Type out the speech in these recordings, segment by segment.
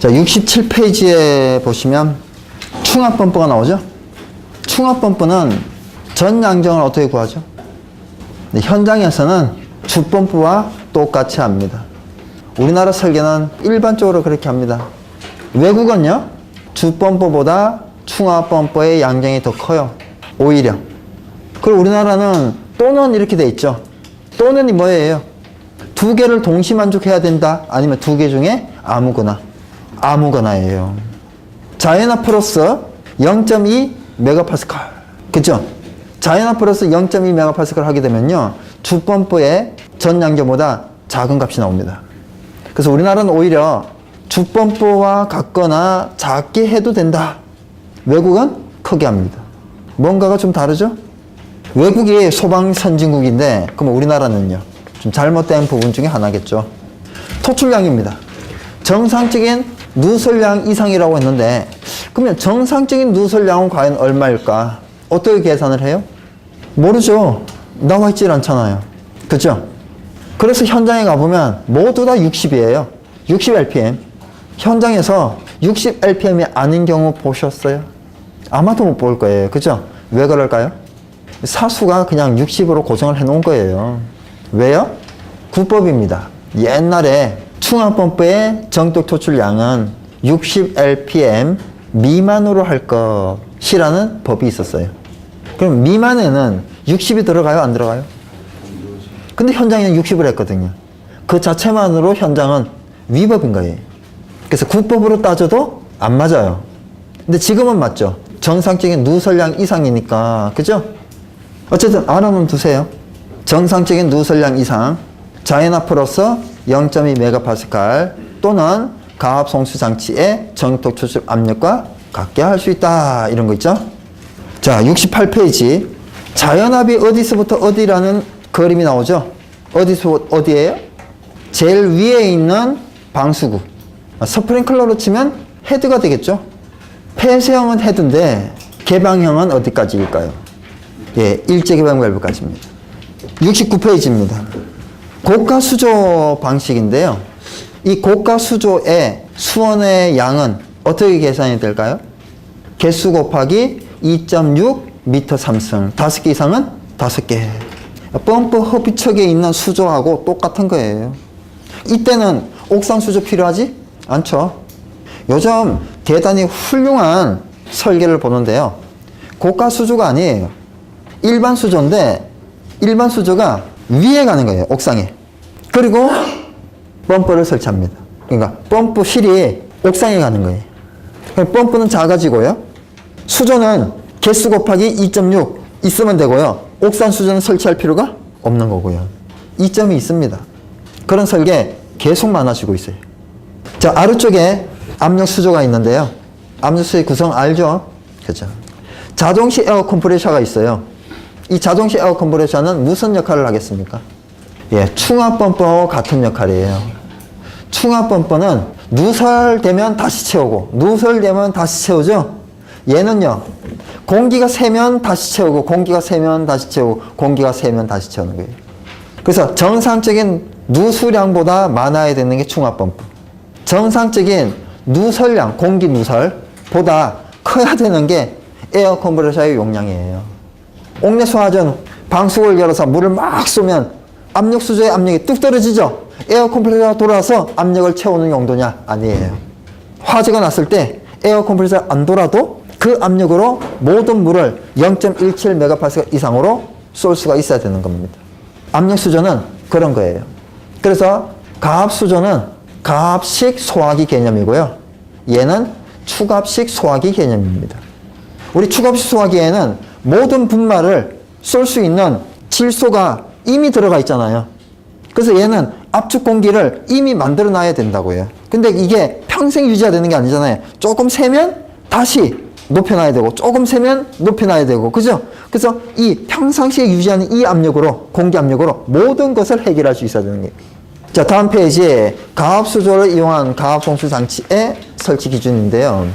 자, 67페이지에 보시면 충합범퍼가 나오죠? 충합범퍼는 전 양정을 어떻게 구하죠? 네, 현장에서는 주범프와 똑같이 합니다. 우리나라 설계는 일반적으로 그렇게 합니다. 외국은요, 주범프보다 충합범퍼의 양정이 더 커요. 오히려. 그리고 우리나라는 또는 이렇게 돼 있죠. 또는이 뭐예요? 두 개를 동시 만족해야 된다? 아니면 두 개 중에 아무거나. 아무거나예요. 자연화 플러스 0.2 메가파스칼. 그죠? 자연화 플러스 0.2 메가파스칼 하게 되면요. 주범프의 전 양정보다 작은 값이 나옵니다. 그래서 우리나라는 오히려 주범프와 같거나 작게 해도 된다. 외국은 크게 합니다. 뭔가가 좀 다르죠? 외국이 소방 선진국인데 그럼 우리나라는요? 좀 잘못된 부분 중에 하나겠죠. 토출량입니다. 정상적인 누설량 이상이라고 했는데 그러면 정상적인 누설량은 과연 얼마일까? 어떻게 계산을 해요? 모르죠. 나와 있질 않잖아요. 그죠? 그래서 현장에 가보면 모두 다 60이에요. 60 RPM. 현장에서 60 RPM이 아닌 경우 보셨어요? 아마도 못 볼 거예요. 그죠? 왜 그럴까요? 사수가 그냥 60으로 고정을 해 놓은 거예요. 왜요? 구법입니다. 옛날에 충합범프의 정tok 토출량은 60 RPM 미만으로 할 것이라는 법이 있었어요. 그럼 미만에는 60이 들어가요? 안 들어가요? 근데 현장에는 60을 했거든요. 그 자체만으로 현장은 위법인 거예요. 그래서 국법으로 따져도 안 맞아요. 근데 지금은 맞죠. 정상적인 누설량 이상이니까. 그죠? 어쨌든 알아놓으면 두세요. 정상적인 누설량 이상, 플러스 0.2 메가파스칼 또는 가압 송수 장치의 정톡 추출 압력과 같게 할 수 있다. 이런 거 있죠? 자, 68페이지. 자연압이 어디서부터 어디라는 그림이 나오죠? 어디서 어디예요? 제일 위에 있는 방수구. 아, 스프링클러로 치면 헤드가 되겠죠? 폐쇄형은 헤드인데 개방형은 어디까지일까요? 예, 일제 개방 밸브까지입니다. 69페이지입니다. 고가 수조 방식인데요. 이 고가 수조의 수원의 양은 어떻게 계산이 될까요? 개수 곱하기 2.6 미터 3승. 5개 이상은 5개. 펌프 허비척에 있는 수조하고 똑같은 거예요. 이때는 옥상 수조 필요하지? 않죠. 요즘 대단히 훌륭한 설계를 보는데요. 고가 수조가 아니에요. 일반 수조인데 일반 수조가 위에 가는 거예요. 옥상에. 그리고 펌프를 설치합니다. 그러니까 펌프 실이 옥상에 가는 거예요. 펌프는 작아지고요. 수조는 개수 곱하기 2.6 있으면 되고요. 옥상 수조는 설치할 필요가 없는 거고요. 이점이 있습니다. 그런 설계 계속 많아지고 있어요. 자, 아래쪽에 압력 수조가 있는데요. 압력 수조의 구성 알죠? 그죠? 자동식 에어 컴프레셔가 있어요. 이 자동식 에어 컴프레셔는 무슨 역할을 하겠습니까? 예, 충압 펌프와 같은 역할이에요. 충압 펌프는 누설되면 다시 채우고, 누설되면 다시 채우죠? 얘는요, 공기가 새면 다시 채우고, 공기가 새면 다시 채우고, 공기가 새면 다시 채우는 거예요. 그래서 정상적인 누수량보다 많아야 되는 게 충압 펌프. 정상적인 누설량, 공기 누설보다 커야 되는 게 에어 컴프레셔의 용량이에요. 옥내 소화전 방수구를 열어서 물을 막 쏘면 압력 수조의 압력이 뚝 떨어지죠? 에어 컴프레서가 돌아서 압력을 채우는 용도냐? 아니에요. 화재가 났을 때 에어 컴프레서가 안 돌아도 그 압력으로 모든 물을 0.17 메가파스칼 이상으로 쏠 수가 있어야 되는 겁니다. 압력 수조는 그런 거예요. 그래서 가압 수조는 가압식 소화기 개념이고요. 얘는 추갑식 소화기 개념입니다. 우리 추갑식 소화기에는 모든 분말을 쏠 수 있는 질소가 이미 들어가 있잖아요. 그래서 얘는 압축 공기를 이미 만들어 놔야 된다고요. 근데 이게 평생 유지가 되는 게 아니잖아요. 조금 세면 다시 높여놔야 되고, 조금 세면 높여놔야 되고, 그죠? 그래서 이 평상시에 유지하는 이 압력으로, 공기 압력으로 모든 것을 해결할 수 있어야 되는 거예요. 자, 다음 페이지에 가압수조를 이용한 가압송수 장치의 설치 기준인데요.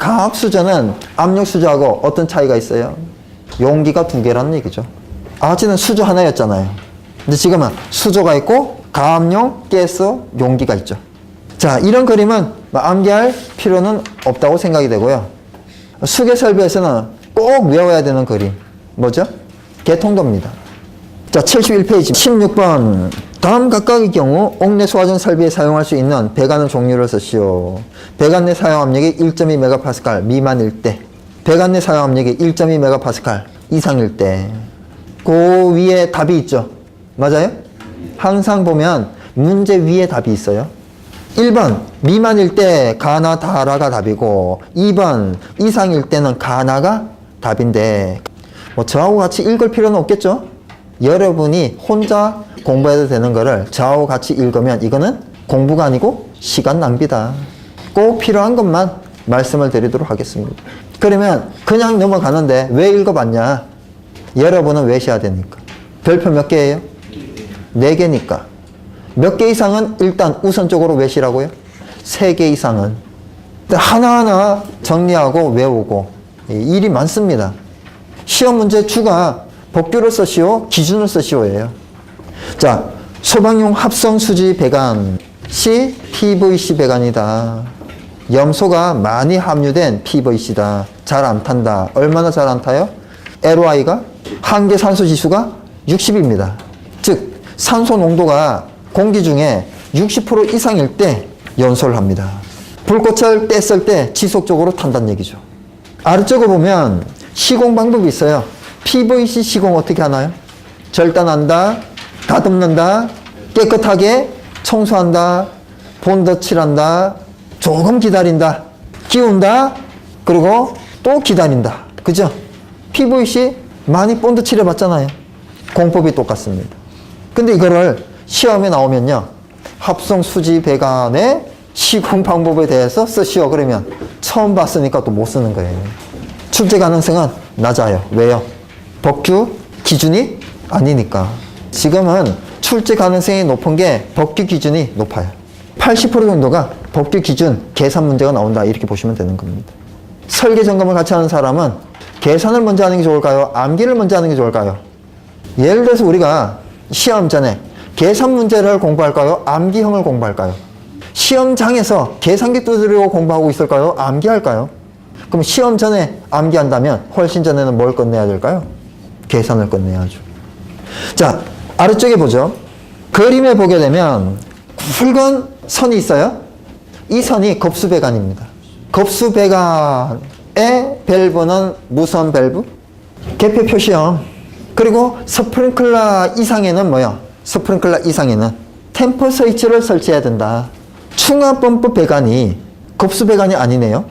가압수조는 압력수조하고 어떤 차이가 있어요? 용기가 두 개라는 얘기죠. 아지는 수조 하나였잖아요. 근데 지금은 수조가 있고 가압용 가스 용기가 있죠. 자, 이런 그림은 뭐 암기할 필요는 없다고 생각이 되고요. 수계 설비에서는 꼭 외워야 되는 그림. 뭐죠? 개통도입니다. 자, 71페이지 16번. 다음 각각의 경우 옥내 소화전 설비에 사용할 수 있는 배관의 종류를 쓰시오. 배관 내 사용 압력이 1.2메가파스칼 미만일 때, 배관 내 사용 압력이 1.2메가파스칼 이상일 때, 그 위에 답이 있죠. 맞아요? 항상 보면 문제 위에 답이 있어요. 1번 미만일 때 가나 다라가 답이고 2번 이상일 때는 가나가 답인데 뭐 저하고 같이 읽을 필요는 없겠죠? 여러분이 혼자 공부해도 되는 거를 저하고 같이 읽으면 이거는 공부가 아니고 시간 낭비다. 꼭 필요한 것만 말씀을 드리도록 하겠습니다. 그러면 그냥 넘어가는데 왜 읽어봤냐? 여러분은 외셔야 되니까. 별표 몇 개예요? 네 개니까. 몇 개 이상은 일단 우선적으로 외시라고요? 세 개 이상은. 하나하나 정리하고 외우고 이 일이 많습니다. 시험 문제 주가 법규를 쓰시오, 기준을 쓰시오예요. 자, 소방용 합성 수지 배관 시 PVC 배관이다. 염소가 많이 함유된 PVC다. 잘 안 탄다. 얼마나 잘 안 타요? LOI가 한계 산소 지수가 60입니다. 즉 산소 농도가 공기 중에 60% 이상일 때 연소를 합니다. 불꽃을 뗐을 때 지속적으로 탄다는 얘기죠. 아래쪽에 보면 시공 방법이 있어요. PVC 시공 어떻게 하나요? 절단한다, 다듬는다, 깨끗하게 청소한다, 본드칠한다, 조금 기다린다, 끼운다, 그리고 또 기다린다. 그죠? PVC 많이 본드 칠해봤잖아요. 공법이 똑같습니다. 근데 이거를 시험에 나오면요. 합성 수지 배관의 시공 방법에 대해서 쓰시오. 그러면 처음 봤으니까 또 못 쓰는 거예요. 출제 가능성은 낮아요. 왜요? 법규 기준이 아니니까. 지금은 출제 가능성이 높은 게 법규 기준이 높아요. 80% 정도가 법규 기준 계산 문제가 나온다. 이렇게 보시면 되는 겁니다. 설계 점검을 같이 하는 사람은 계산을 먼저 하는 게 좋을까요? 암기를 먼저 하는 게 좋을까요? 예를 들어서 우리가 시험 전에 계산 문제를 공부할까요? 암기형을 공부할까요? 시험장에서 계산기 두드리고 공부하고 있을까요? 암기할까요? 그럼 시험 전에 암기한다면 훨씬 전에는 뭘 끝내야 될까요? 계산을 끝내야죠. 자, 아래쪽에 보죠. 그림에 보게 되면 굵은 선이 있어요. 이 선이 겁수배관입니다. 겁수배관의 밸브는 무선 밸브, 개표 표시형, 그리고 스프링클러 이상에는 뭐야? 스프링클러 이상에는 템퍼 스위치를 설치해야 된다. 충압 펌프 배관이 급수 배관이 아니네요.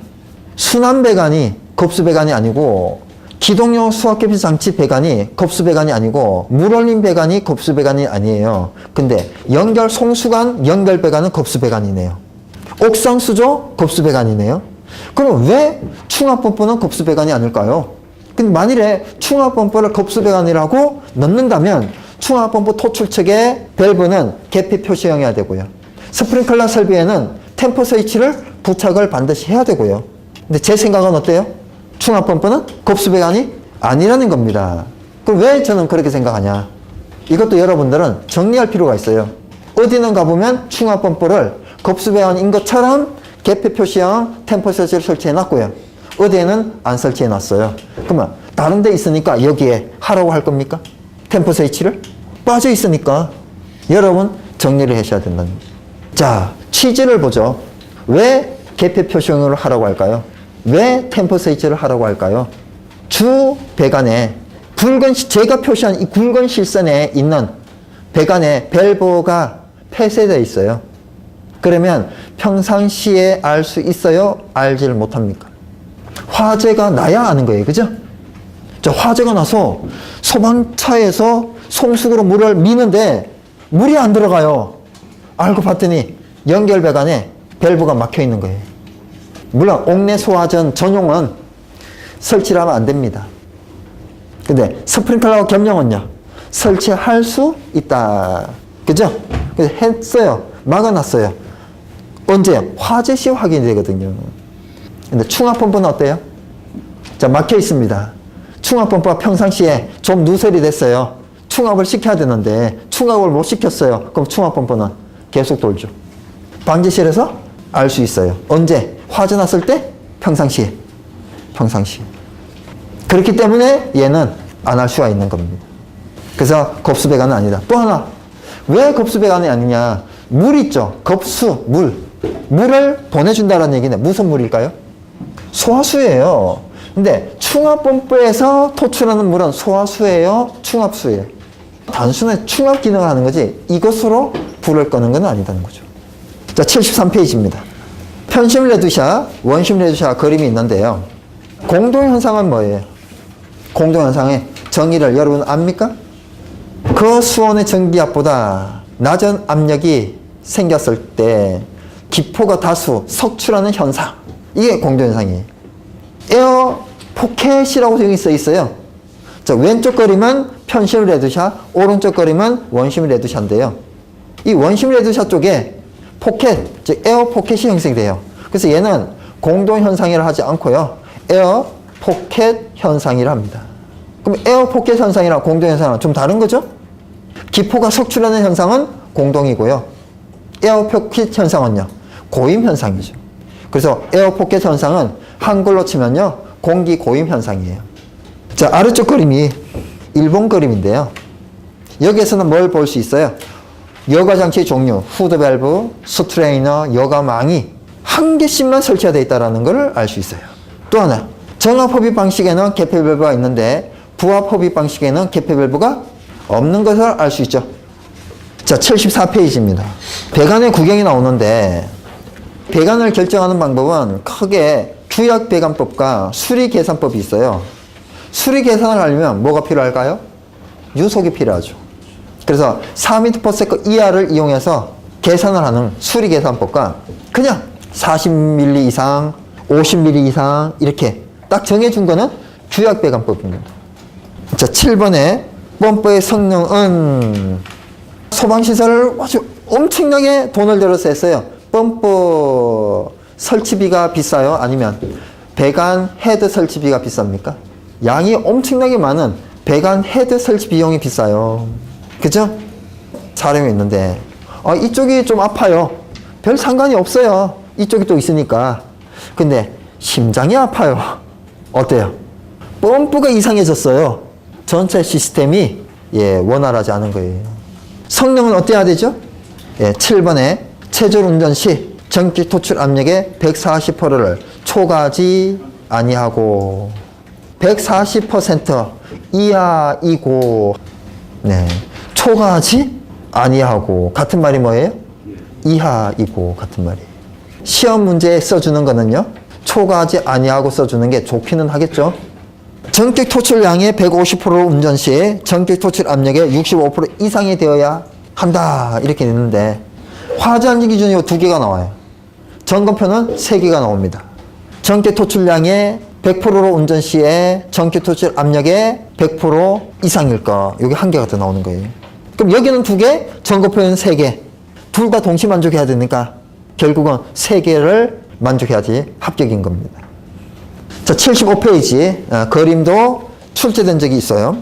순환 배관이 급수 배관이 아니고 기동용 수압 개표 장치 배관이 급수 배관이 아니고 물올림 배관이 급수 배관이 아니에요. 근데 연결 송수관 연결 배관은 급수 배관이네요. 옥상 수조 급수 배관이네요. 그럼 왜 충압 펌프는 급수 배관이 아닐까요? 근데 만일에 충압 펌프를 급수 배관이라고 넣는다면 충압 펌프 토출 측의 밸브는 개폐 표시형이어야 되고요. 스프링클러 설비에는 템퍼 스위치를 부착을 반드시 해야 되고요. 근데 제 생각은 어때요? 충압 펌프는 급수 배관이 아니라는 겁니다. 그럼 왜 저는 그렇게 생각하냐? 이것도 여러분들은 정리할 필요가 있어요. 어디는 가보면 펌프를 급수 배관인 것처럼 개폐 표시형 템퍼 스위치를 설치해 놨고요. 어디에는 안 설치해 놨어요. 그러면 다른 데 있으니까 여기에 하라고 할 겁니까? 템퍼 스위치를? 빠져 있으니까 여러분 정리를 하셔야 된다는. 자, 취지를 보죠. 왜 개폐 표시형으로 하라고 할까요? 왜 템퍼 스위치를 하라고 할까요? 주 배관에 굵은 시- 제가 표시한 이 굵은 실선에 있는 배관에 밸브가 폐쇄되어 있어요. 그러면 평상시에 알 수 있어요? 알지를 못합니까? 화재가 나야 아는 거예요. 그죠? 자, 화재가 나서 소방차에서 송수구로 물을 미는데 물이 안 들어가요. 알고 봤더니 연결 배관에 밸브가 막혀 있는 거예요. 물론 옥내 소화전 전용은 설치를 하면 안 됩니다. 근데 스프링클러 겸용은요. 설치할 수 있다. 그죠? 했어요. 막아놨어요. 언제? 화재 시 확인이 되거든요. 근데 충압 펌프는 어때요? 자, 막혀 있습니다. 충압 펌프가 평상시에 좀 누설이 됐어요. 충압을 시켜야 되는데 충압을 못 시켰어요. 그럼 충압 펌프는 계속 돌죠. 방지실에서 알 수 있어요. 언제? 화재 났을 때? 평상시에. 평상시에. 그렇기 때문에 얘는 안 할 수가 있는 겁니다. 그래서 겁수배관은 아니다. 또 하나. 왜 겁수배관이 아니냐? 물 있죠. 겁수, 물. 물을 보내준다는 얘기는 무슨 물일까요? 소화수예요. 근데 충압pom프에서 토출하는 물은 소화수예요? 충압수예요? 단순히 충압 기능을 하는 거지 이것으로 불을 끄는 건 아니다는 거죠. 자, 73페이지입니다. 편심 레드샤, 원심 레드샤 그림이 있는데요. 공동현상은 뭐예요? 공동현상의 정의를 여러분 압니까? 그 수온의 전기압보다 낮은 압력이 생겼을 때 기포가 다수 석출하는 현상. 이게 공동현상이에요. 에어 포켓이라고 써 있어요. 자, 왼쪽 그림은 편심 레드샷, 오른쪽 그림은 원심 레드샷인데요. 이 원심 레드샷 쪽에 포켓, 즉 에어 포켓이 형성돼요. 그래서 얘는 공동 현상이라 하지 않고요. 에어 포켓 현상이라 합니다. 그럼 에어 포켓 현상이랑 공동 현상은 좀 다른 거죠? 기포가 석출하는 현상은 공동이고요. 에어 포켓 현상은요. 고임 현상이죠. 그래서 에어 포켓 현상은 한글로 치면요. 공기 고임 현상이에요. 자, 아래쪽 그림이 일본 그림인데요. 여기에서는 뭘 볼 수 있어요? 여가 장치 종류, 후드 밸브, 스트레이너, 여가망이 한 개씩만 설치가 되어 있다는 것을 알수 있어요. 또 하나, 정압 흡입 방식에는 개폐 밸브가 있는데 부합 흡입 방식에는 개폐 밸브가 없는 것을 알 수 있죠. 자, 74페이지입니다. 배관의 구경이 나오는데 배관을 결정하는 방법은 크게 주약 배관법과 수리 계산법이 있어요. 수리 계산을 하려면 뭐가 필요할까요? 유속이 필요하죠. 그래서 4m/s 이하를 이용해서 계산을 하는 수리 계산법과 그냥 40mm 이상, 50mm 이상 이렇게 딱 정해준 거는 주약 배관법입니다. 자, 7번에 펌프의 성능은 소방시설을 아주 엄청나게 돈을 들여서 했어요. 펌프 설치비가 비싸요? 아니면 배관 헤드 설치비가 비쌉니까? 양이 엄청나게 많은 배관 헤드 설치 비용이 비싸요. 그죠? 사람이 있는데, 아, 이쪽이 좀 아파요. 별 상관이 없어요. 이쪽이 또 있으니까. 근데 심장이 아파요. 어때요? 펌프가 이상해졌어요. 전체 시스템이 예, 원활하지 않은 거예요. 성능은 어때야 되죠? 예, 7번에 체절 운전 시 전기 토출 압력의 140%를 초과하지 아니하고 140% 이하이고 네. 초과하지 아니하고 같은 말이 뭐예요? 이하이고 같은 말이에요. 시험 문제에 써주는 거는요. 초과하지 아니하고 써주는 게 좋기는 하겠죠. 전격 토출량의 150% 운전 시 전격 토출 압력의 65% 이상이 되어야 한다 이렇게 되는데 화재안전 기준이 두 개가 나와요. 점검표는 세 개가 나옵니다. 전격 토출량의 100%로 운전 시에 전격 토출 압력의 100% 이상일 거. 여기 한 개가 더 나오는 거예요. 그럼 여기는 두 개, 점검표는 세 개. 둘 다 동시 만족해야 되니까 결국은 세 개를 만족해야지 합격인 겁니다. 자, 75페이지 어, 그림도 출제된 적이 있어요.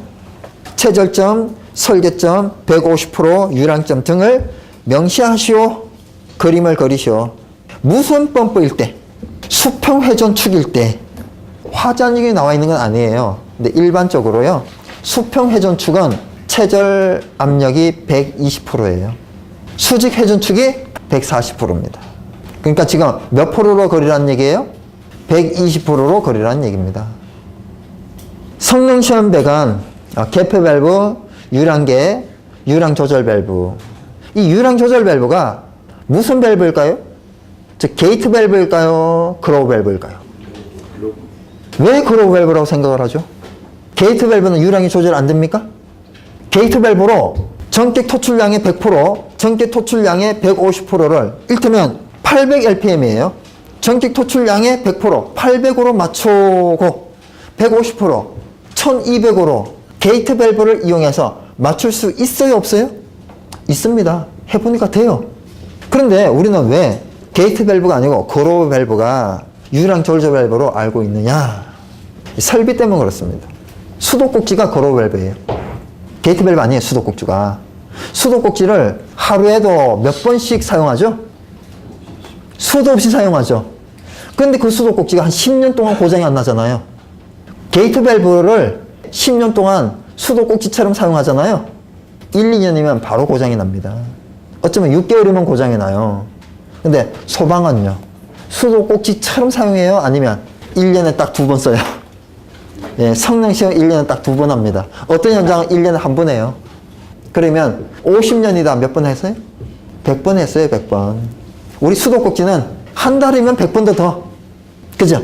최절점, 설계점, 150% 유랑점 등을 명시하시오. 그림을 그리시오. 무슨 펌프일 때, 수평 회전축일 때 화잔익이 나와 있는 건 아니에요. 근데 일반적으로요. 수평 회전축은 최절 압력이 120%예요. 수직 회전축이 140%입니다. 그러니까 지금 몇 프로로 거리라는 얘기예요? 120%로 거리라는 얘기입니다. 성능 시험 배관, 어, 개폐 밸브, 유랑계, 유랑 조절 밸브. 이 유랑 조절 밸브가 무슨 밸브일까요? 즉 게이트 밸브일까요? 그로우 밸브일까요? 왜 그로우 밸브라고 생각을 하죠? 게이트 밸브는 유랑이 조절 안 됩니까? 게이트 밸브로 전격 토출량의 100%, 전격 토출량의 150%를 일테면 800rpm이에요. 전격 토출량의 100%, 800으로 맞추고 150%, 1200으로 게이트 밸브를 이용해서 맞출 수 있어요, 없어요? 있습니다. 해보니까 돼요. 그런데 우리는 왜 게이트 밸브가 아니고 그로우 밸브가 유랑 졸저 밸브로 알고 있느냐? 설비 때문에 그렇습니다. 수도꼭지가 그로우 밸브예요. 게이트 밸브 아니에요, 수도꼭지가. 수도꼭지를 하루에도 몇 번씩 사용하죠? 수도 없이 사용하죠. 근데 그 수도 꼭지가 한 10년 동안 고장이 안 나잖아요. 게이트 밸브를 10년 동안 수도 꼭지처럼 사용하잖아요. 1, 2년이면 바로 고장이 납니다. 어쩌면 6개월이면 고장이 나요. 근데 소방은요. 수도 꼭지처럼 사용해요? 아니면 1년에 딱 두 번 써요? 예, 성능 시험 1년에 딱 두 번 합니다. 어떤 현장은 1년에 한 번 해요. 그러면 50년이다 몇 번 했어요? 100번 했어요, 100번. 우리 수도 꼭지는 한 달이면 100번도 더. 그죠?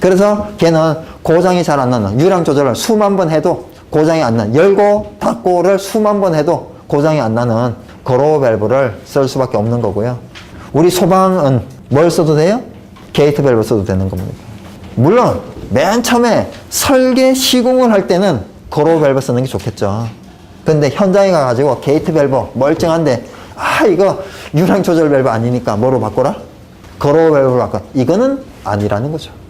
그래서 걔는 고장이 잘 안 나는 유량 조절을 수만 번 해도 고장이 안 나는 열고 닫고를 수만 번 해도 고장이 안 나는 거로 밸브를 쓸 수밖에 없는 거고요. 우리 소방은 뭘 써도 돼요? 게이트 밸브 써도 되는 겁니다. 물론 맨 처음에 설계 시공을 할 때는 거로 밸브 쓰는 게 좋겠죠. 근데 현장에 가가지고 게이트 밸브 멀쩡한데 아 이거 유량 조절 밸브 아니니까 뭐로 바꿔라? 거로 밸브로 바꿔. 이거는 아니라는 거죠.